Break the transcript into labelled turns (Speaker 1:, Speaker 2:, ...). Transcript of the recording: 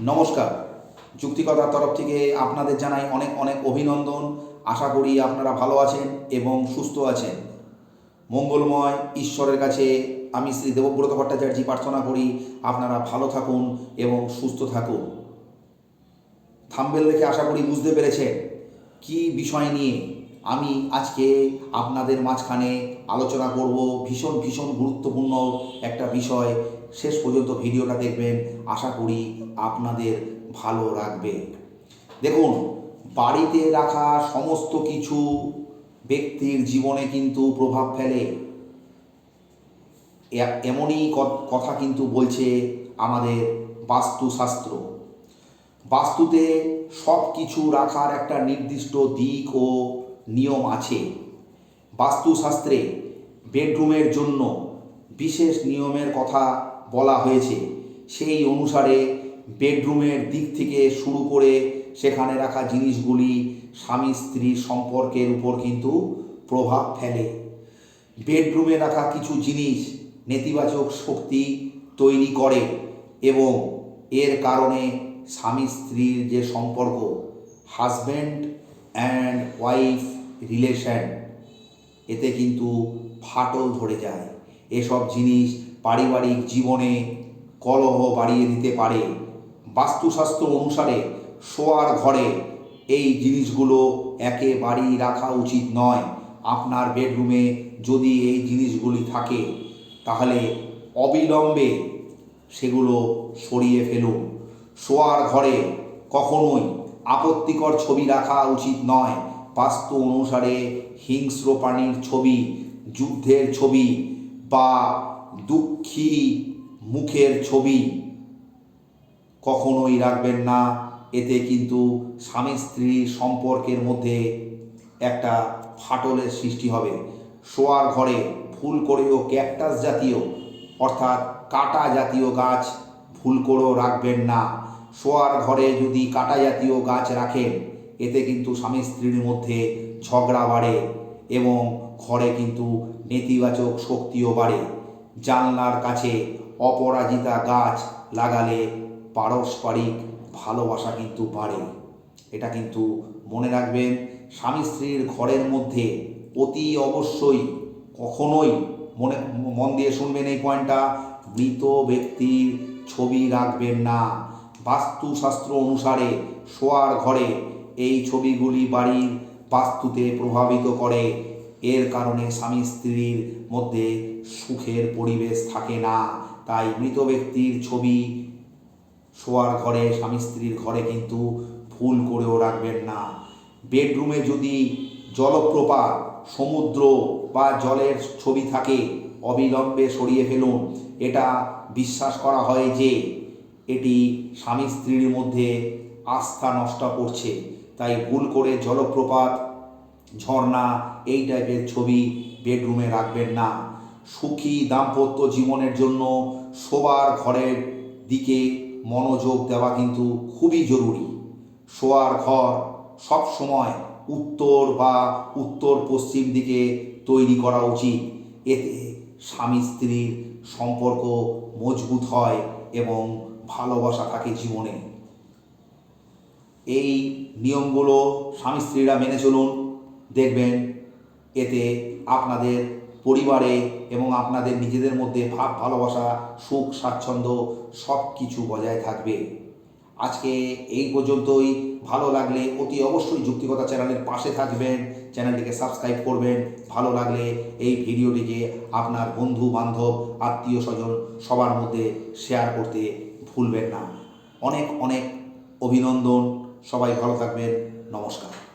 Speaker 1: নমস্কার। যুক্তিকতার তরফ থেকে আপনাদের জানাই অনেক অনেক অভিনন্দন। আশা করি আপনারা ভালো আছেন এবং সুস্থ আছেন। মঙ্গলময় ঈশ্বরের কাছে আমি শ্রী দেবব্রত ভট্টাচার্য প্রার্থনা করি, আপনারা ভালো থাকুন এবং সুস্থ থাকুন। থাম্বেল দেখে আশা করি বুঝতে পেরেছেন কি বিষয় নিয়ে আমি আজকে আপনাদের মাঝখানে আলোচনা করব। ভীষণ ভীষণ গুরুত্বপূর্ণ একটা বিষয়। শেষ পর্যন্ত ভিডিওটা দেখবেন। আশা করি আপনাদের ভালো রাখবে দেখুন, বাড়িতে রাখা সমস্ত কিছু ব্যক্তির জীবনে কিন্তু প্রভাব ফেলে। এমনই কথা কিন্তু বলছে আমাদের বাস্তুশাস্ত্র। বাস্তুতে সব কিছু রাখার একটা নির্দিষ্ট দিক ও নিয়ম আছে। বাস্তুশাস্ত্রে বেডরুমের জন্য বিশেষ নিয়মের কথা বলা হয়েছে। সেই অনুসারে বেডরুমের দিক থেকে শুরু করে সেখানে রাখা জিনিসগুলি স্বামী স্ত্রীর সম্পর্কের উপর কিন্তু প্রভাব ফেলে। বেডরুমে রাখা কিছু জিনিস নেতিবাচক শক্তি তৈরি করে এবং এর কারণে স্বামী স্ত্রীর যে সম্পর্ক হাজব্যান্ড অ্যান্ড ওয়াইফ রিলেশন এতে কিন্তু ফাটল ধরে যায়। এসব জিনিস পারিবারিক জীবনে কলহ বাড়িয়ে দিতে পারে। বাস্তুশাস্ত্র অনুসারে শোয়ার ঘরে এই জিনিসগুলো একেবারেই রাখা উচিত নয়। আপনার বেডরুমে যদি এই জিনিসগুলি থাকে, তাহলে অবিলম্বে সেগুলো সরিয়ে ফেলুন। শোয়ার ঘরে কখনোই আপত্তিকর ছবি রাখা উচিত নয়। বাস্তু অনুসারে হিংস্র প্রাণীর ছবি, যুদ্ধের ছবি বা দুঃখী মুখের ছবি কখনোই রাখবেন না। এতে কিন্তু স্বামী স্ত্রীর সম্পর্কের মধ্যে একটা ফাটলের সৃষ্টি হবে। শোয়ার ঘরে ফুল করেও ক্যাকটাস জাতীয়, অর্থাৎ কাটা জাতীয় গাছ ফুল করেও রাখবেন না। শোয়ার ঘরে যদি কাটা জাতীয় গাছ রাখেন, এতে কিন্তু স্বামী স্ত্রীর মধ্যে ঝগড়া বাড়ে এবং ঘরে কিন্তু নেতিবাচক শক্তিও বাড়ে। জানলার কাছে অপরাজিতা গাছ লাগালে পারস্পরিক ভালোবাসা কিন্তু বাড়ে। এটা কিন্তু মনে রাখবেন, স্বামী স্ত্রীর ঘরের মধ্যে অতি অবশ্যই কখনোই মনে, মন দিয়ে শুনবেন এই পয়েন্টটা, মৃত ব্যক্তির ছবি রাখবেন না। বাস্তুশাস্ত্র অনুসারে শোয়ার ঘরে এই ছবিগুলি বাড়ির বাস্তুতে প্রভাবিত করে। এর কারণে স্বামী স্ত্রীর মধ্যে সুখের পরিবেশ থাকে না। তাই মৃত ব্যক্তির ছবি শোয়ার ঘরে, স্বামী স্ত্রীর ঘরে কিন্তু ভুল করেও রাখবেন না। বেডরুমে যদি জলপ্রপাত, সমুদ্র বা জলের ছবি থাকে, অবিলম্বে সরিয়ে ফেলুন। এটা বিশ্বাস করা হয় যে এটি স্বামী স্ত্রীর মধ্যে আস্থা নষ্ট করছে। তাই ভুল করে জলপ্রপাত ঝর্ণা, এই টাইপের ছবি বেডরুমে রাখবেন না। সুখী দাম্পত্য জীবনের জন্য শোবার ঘরের দিকে মনোযোগ দেওয়া কিন্তু খুবই জরুরি। শোয়ার ঘর সব সময় উত্তর বা উত্তর পশ্চিম দিকে তৈরি করা উচিত। এতে স্বামী স্ত্রীর সম্পর্ক মজবুত হয় এবং ভালোবাসা থাকে জীবনে। এই নিয়মগুলো স্বামী স্ত্রীরা মেনে চলুন। দেখবেন, এতে আপনাদের পরিবারে এবং আপনাদের নিজেদের মধ্যে ভাব, ভালোবাসা, সুখ, স্বাচ্ছন্দ্য সব কিছু বজায় থাকবে। আজকে এই পর্যন্তই। ভালো লাগলে অতি অবশ্যই যুক্তিকতা চ্যানেলের পাশে থাকবেন, চ্যানেলটিকে সাবস্ক্রাইব করবেন। ভালো লাগলে এই ভিডিওটিকে আপনার বন্ধু, বান্ধব, আত্মীয় স্বজন সবার মধ্যে শেয়ার করতে ভুলবেন না। অনেক অনেক অভিনন্দন। সবাই ভালো থাকবেন। নমস্কার।